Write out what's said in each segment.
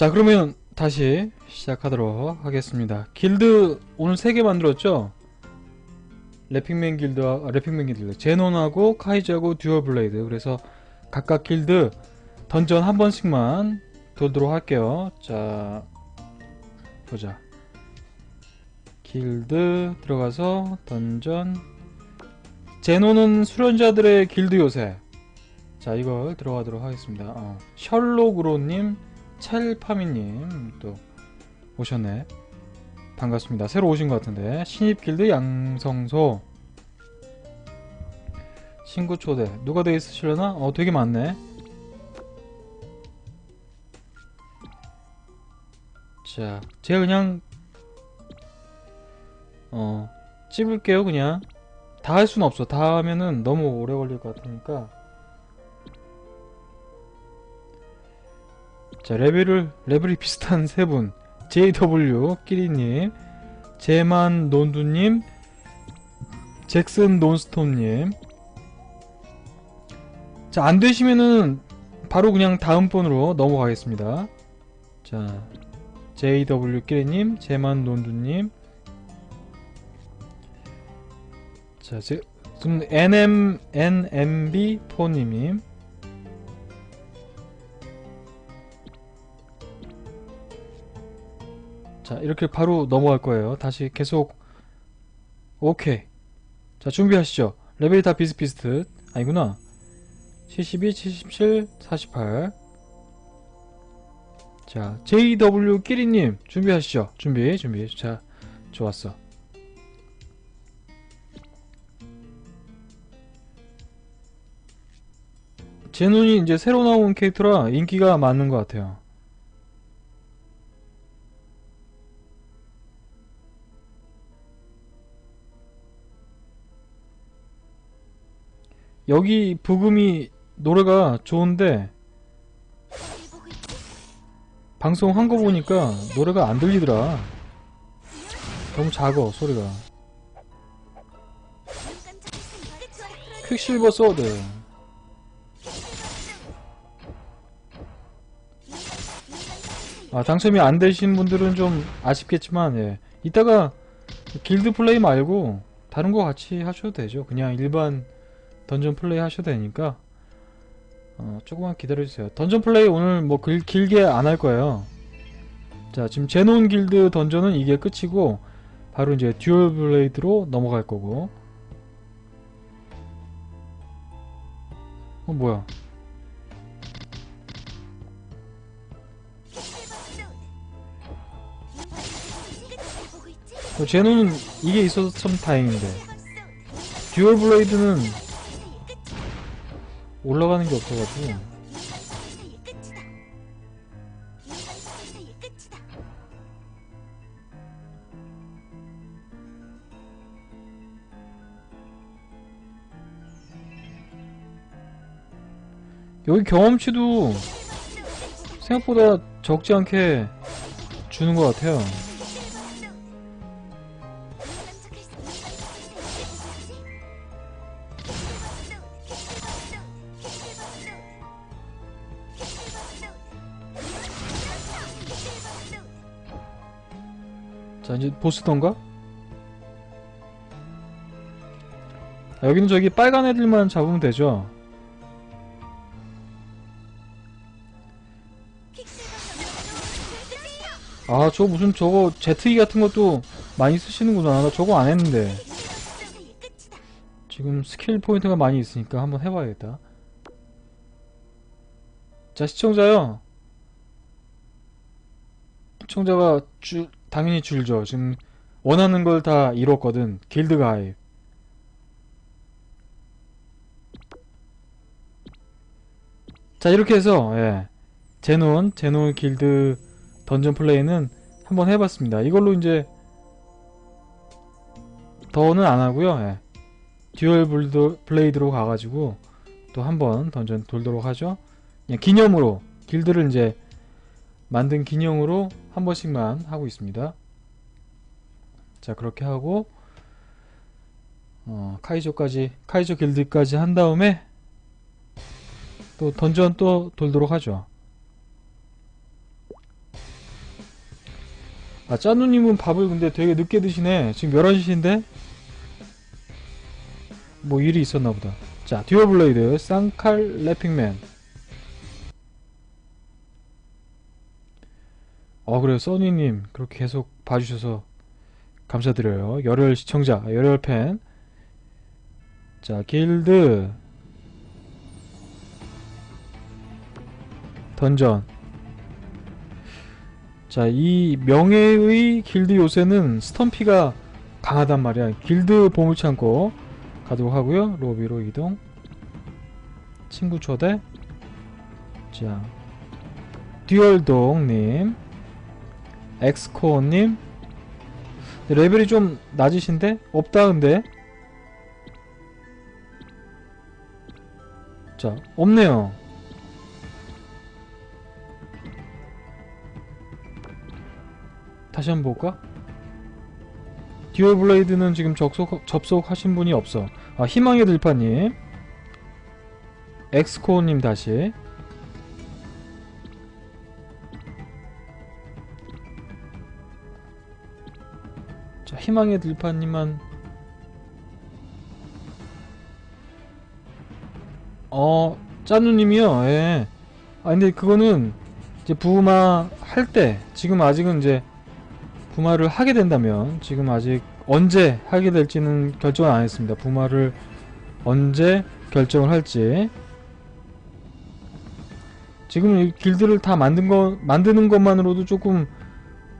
자 그러면 다시 시작하도록 하겠습니다. 길드 오늘 3개 만들었죠? 래핑맨 길드와 아, 래핑맨 길드. 제논하고 카이저하고 듀얼 블레이드. 그래서 각각 길드 던전 한 번씩만 돌도록 할게요. 자 보자. 길드 들어가서 던전. 제노는 수련자들의 길드 요새. 자 이걸 들어가도록 하겠습니다. 어, 셜록으로님 첼파미님 또 오셨네. 반갑습니다. 새로 오신 것 같은데. 신입 길드 양성소. 친구 초대. 누가 돼 있으시려나? 어 되게 많네. 자 제가 그냥 어 찝을게요 그냥. 다 할 수는 없어. 다 하면은 너무 오래 걸릴 것 같으니까 자 레벨을 레벨이 비슷한 세 분. JW 끼리님 제만 논두님 잭슨 논스톰님. 자 안되시면은 바로 그냥 다음 번으로 넘어가겠습니다. 자 JW 끼리님 제만 논두님. 자, 제, 지금 NM, NMB4님임. 자, 이렇게 바로 넘어갈 거예요. 다시 계속. 오케이. 자, 준비하시죠. 레벨이 다 비슷비슷. 아니구나. 72, 77, 48. 자, JW 끼리님, 준비하시죠. 준비, 준비. 자, 좋았어. 제눈이 이제 새로 나온 캐릭터라 인기가 많은 것 같아요. 여기 부금이 노래가 좋은데 방송 한 거 보니까 노래가 안 들리더라. 너무 작어 소리가. 퀵실버 소드. 아, 당첨이 안 되신 분들은 좀 아쉽겠지만, 예. 이따가 길드 플레이 말고 다른 거 같이 하셔도 되죠. 그냥 일반 던전 플레이 하셔도 되니까, 어, 조금만 기다려주세요. 던전 플레이 오늘 뭐 길, 길게 안 할 거예요. 자, 지금 제논 길드 던전은 이게 끝이고, 바로 이제 듀얼 블레이드로 넘어갈 거고. 어, 뭐야. 어, 제노는 이게 있어서 참 다행인데 듀얼 블레이드는 올라가는 게 없어가지고. 여기 경험치도 생각보다 적지 않게 주는 것 같아요 자 이제 보스던가? 아, 여기는 저기 빨간 애들만 잡으면 되죠? 아 저거 무슨 저거 제트기 같은 것도 많이 쓰시는구나. 나 저거 안 했는데. 지금 스킬 포인트가 많이 있으니까 한번 해봐야겠다. 자 시청자요. 시청자가 주, 당연히 줄죠. 지금 원하는 걸 다 이뤘거든. 길드 가입 자 이렇게 해서 예. 제논 제논 길드 던전 플레이는 한번 해봤습니다. 이걸로 이제 더는 안하고요. 예. 듀얼 블드, 블레이드로 가가지고 또 한번 던전 돌도록 하죠. 그냥 기념으로 길드를 이제 만든 기념으로 한 번씩만 하고 있습니다. 자 그렇게 하고 어, 카이조까지 카이조 길드까지 한 다음에 또 던전 또 돌도록 하죠. 아 짜누님은 밥을 근데 되게 늦게 드시네. 지금 11시인데? 뭐 일이 있었나 보다. 자 듀얼블레이드 쌍칼 래핑맨 어 그래요 써니님 그렇게 계속 봐주셔서 감사드려요 열혈 시청자 열혈 팬자 길드 던전 자, 이 명예의 길드 요새는 스톰피가 강하단 말이야. 길드 보물창고 가도록 하고요. 로비로 이동. 친구 초대. 자, 듀얼동님, 엑스코어님. 레벨이 좀 낮으신데? 없다, 근데. 자, 없네요. 다시 한번 볼까? 듀얼 블레이드는 지금 접속, 접속하신 분이 없어. 아, 희망의 들파님. 엑스코어님 다시. 자, 희망의 들파님만. 어, 짜누님이요, 예. 아, 근데 그거는 이제 부마 할 때, 지금 아직은 이제 부마를 하게 된다면 지금 아직 언제 하게 될지는 결정을 안 했습니다. 부마를 언제 결정을 할지 지금 이 길드를 다 만든 거 만드는 것만으로도 조금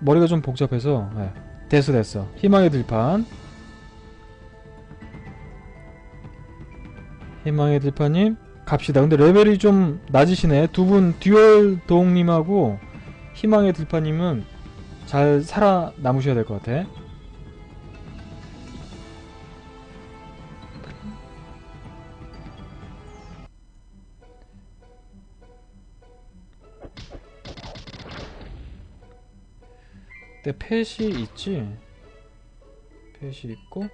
머리가 좀 복잡해서 네. 됐어 됐어. 희망의 들판. 희망의 들판님 갑시다. 근데 레벨이 좀 낮으시네. 두 분 듀얼 도웅님하고 희망의 들판님은 잘 살아남으셔야 될 것 같아. 내 펫이 있지? 펫이 있고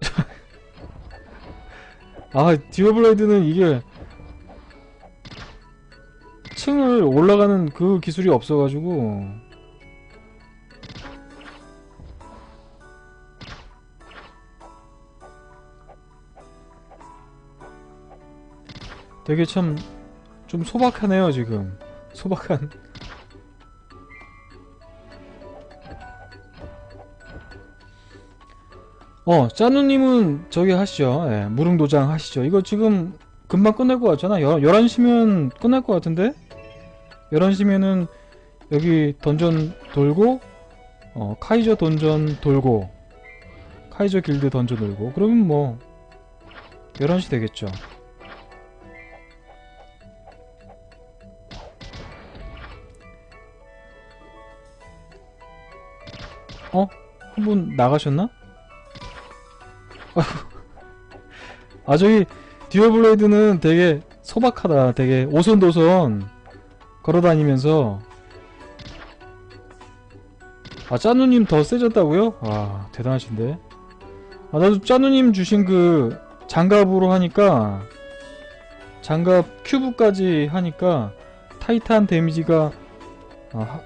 아 디어블레이드는 이게 층을 올라가는 그 기술이 없어가지고 되게 참 좀 소박하네요 지금. 소박한. 어 짜누님은 저기 하시죠. 예, 무릉도장 하시죠. 이거 지금 금방 끝날 것 같잖아. 11시면 끝날 것 같은데? 11시면은 여기 던전 돌고 어 카이저 던전 돌고 카이저 길드 던전 돌고. 그러면 뭐 11시 되겠죠 어? 한 분 나가셨나? 아 저기 듀얼 블레이드는 되게 소박하다 되게 오손도손 걸어다니면서 아 짜누님 더 세졌다고요? 아 대단하신데 아 나도 짜누님 주신 그 장갑으로 하니까 장갑 큐브까지 하니까 타이탄 데미지가 아, 하-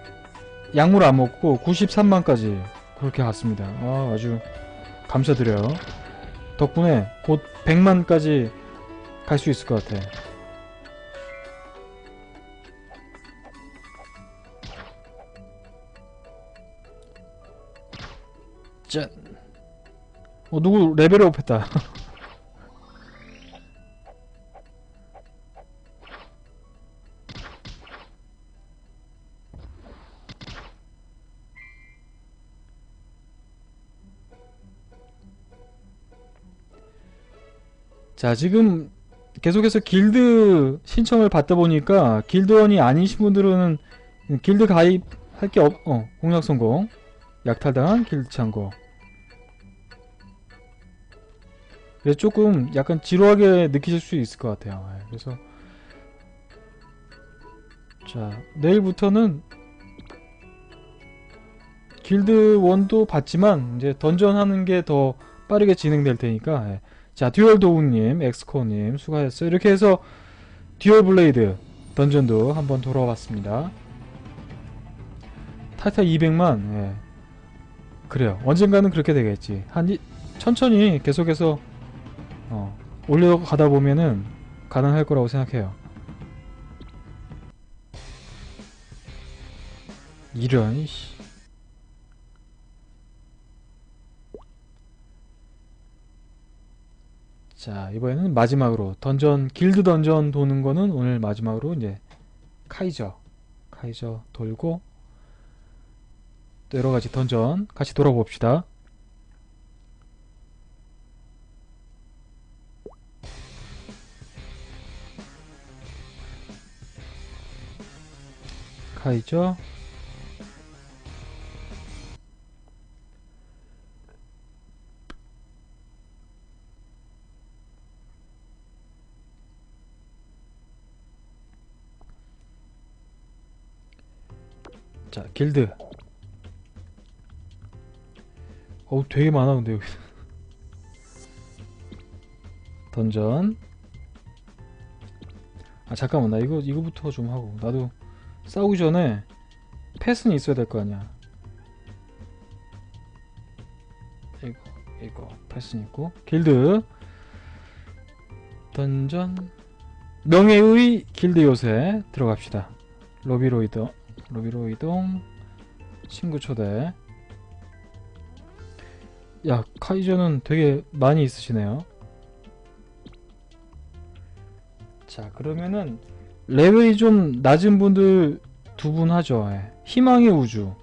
약물 안 먹고 93만까지 그렇게 갔습니다 아 아주 감사드려요 덕분에 곧 100만까지 갈 수 있을 것 같아 짠. 어, 누구 레벨업 했다. 자, 지금 계속해서 길드 신청을 받다 보니까 길드원이 아니신 분들은 길드 가입할 게 없, 어, 공략 성공. 약탈당한 길드 창고. 그래서 조금 약간 지루하게 느끼실 수 있을 것 같아요. 예, 그래서 자 내일부터는 길드 원도 받지만 이제 던전 하는 게 더 빠르게 진행될 테니까 예. 자 듀얼 도우님, 엑스코님 수고하셨어요. 이렇게 해서 듀얼 블레이드 던전도 한번 돌아왔습니다. 타이타 200만, 예. 그래요. 언젠가는 그렇게 되겠지. 한, 이, 천천히 계속해서, 어, 올려가다 보면은 가능할 거라고 생각해요. 이런, 씨. 자, 이번에는 마지막으로 던전, 길드 던전 도는 거는 오늘 마지막으로 이제 카이저. 카이저 돌고 또 여러 가지 던전 같이 돌아봅시다. 카이저 자 길드. 어우 되게 많아 근데 여기. 던전. 아 잠깐만 나 이거 이거부터 좀 하고. 나도 싸우기 전에 패스는 있어야 될 거 아니야. 이거 이거. 패스는 있고. 길드. 던전. 명예의 길드 요새 들어갑시다. 로비로 이동 로비로 이동. 친구 초대. 야 카이저는 되게 많이 있으시네요. 자 그러면은 레벨이 좀 낮은 분들 두 분 하죠. 예. 희망의 우주.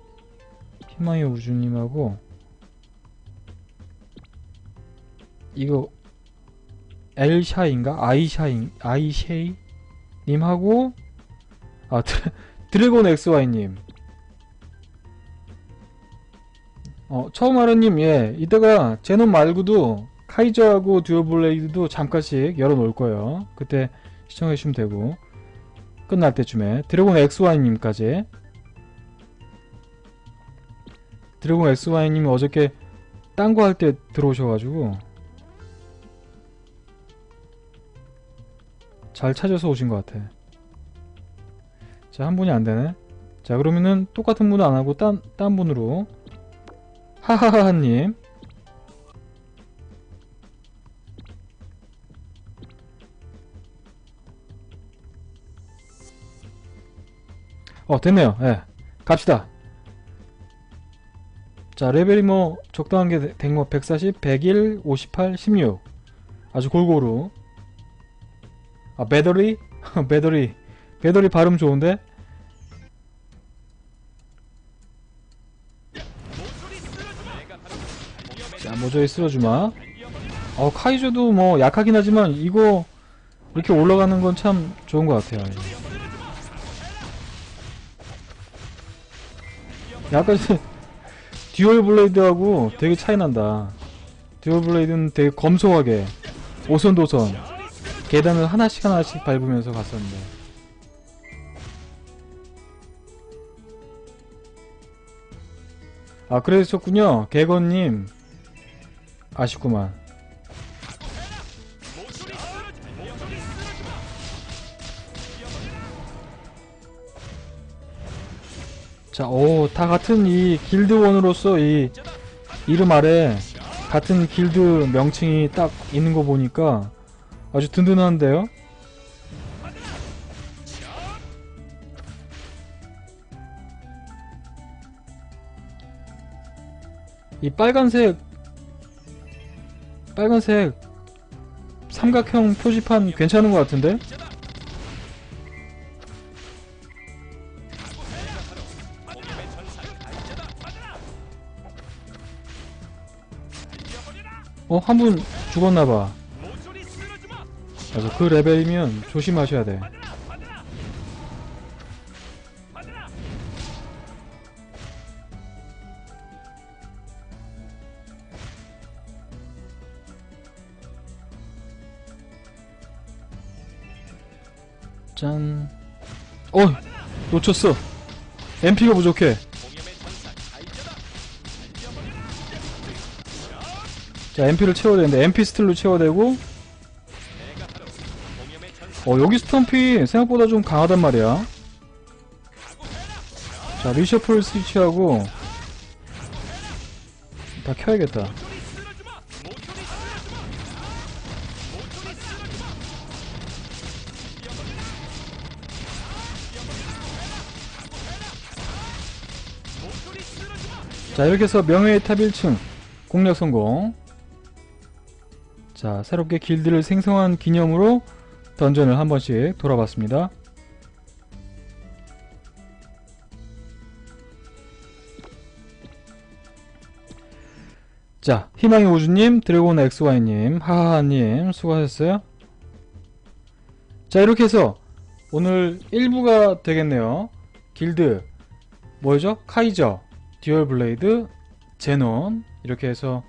희망의 우주님하고 이거 엘샤인가? 아이샤인 아이쉐이 님하고 아 드래, 드래곤 XY님. 어 처음 하루님 예. 이따가 제놈 말고도 카이저하고 듀얼블레이드도 잠깐씩 열어놓을 거예요. 그때 시청해주시면 되고. 끝날 때쯤에. 드래곤 XY님까지. 드래곤 XY님이 어저께 딴 거 할 때 들어오셔가지고 잘 찾아서 오신 것 같아 자 한 분이 안 되네. 자 그러면은 똑같은 분은 안 하고 딴, 딴 분으로. 하하하님. 어 됐네요. 예. 갑시다. 자 레벨이 뭐 적당한 게 된 거 140, 101, 58, 16 아주 골고루. 아 배터리? 배터리 배터리 발음 좋은데? 자 모조리 쓸어주마. 어 카이저도 뭐 약하긴 하지만 이거 이렇게 올라가는 건 참 좋은 것 같아요 약간 듀얼 블레이드하고 되게 차이 난다. 듀얼 블레이드는 되게 검소하게 오선도선. 계단을 하나씩 하나씩 밟으면서 갔었는데 아 그러셨군요. 개건님. 아쉽구만. 자, 오, 다 같은 이 길드원으로서 이 이름 아래 같은 길드 명칭이 딱 있는 거 보니까 아주 든든한데요? 이 빨간색 빨간색 삼각형 표지판 괜찮은 것 같은데? 어? 한 분 죽었나봐 맞아 그 레벨이면 조심하셔야 돼 짠. 어! 놓쳤어. MP가 부족해. 자, MP를 채워야 되는데, MP 스틸로 채워야 되고, 어 여기 스톰피 생각보다 좀 강하단 말이야 자 리셔플 스위치하고 다 켜야겠다 자 이렇게 해서 명예의 탑 1층 공략 성공. 자 새롭게 길드를 생성한 기념으로 던전을 한 번씩 돌아봤습니다. 자 희망의 우주님 드래곤 XY님 하하님 수고하셨어요. 자 이렇게 해서 오늘 1부가 되겠네요. 길드 뭐죠? 카이저 듀얼 블레이드 제논 이렇게 해서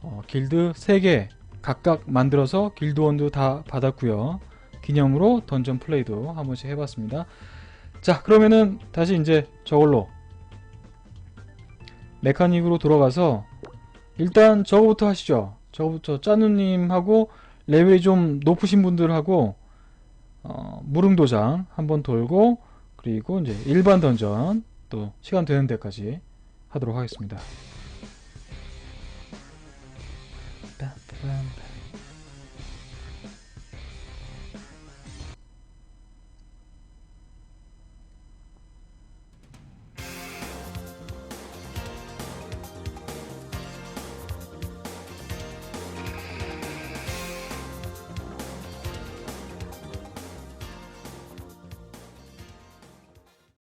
어, 길드 3개 각각 만들어서 길드원도 다 받았고요. 기념으로 던전 플레이도 한 번씩 해봤습니다. 자 그러면은 다시 이제 저걸로 메카닉으로 돌아가서 일단 저거부터 하시죠. 저거부터 짜누님하고 레벨이 좀 높으신 분들하고 어, 무릉도장 한번 돌고 그리고 이제 일반 던전 또 시간 되는 데까지 하도록 하겠습니다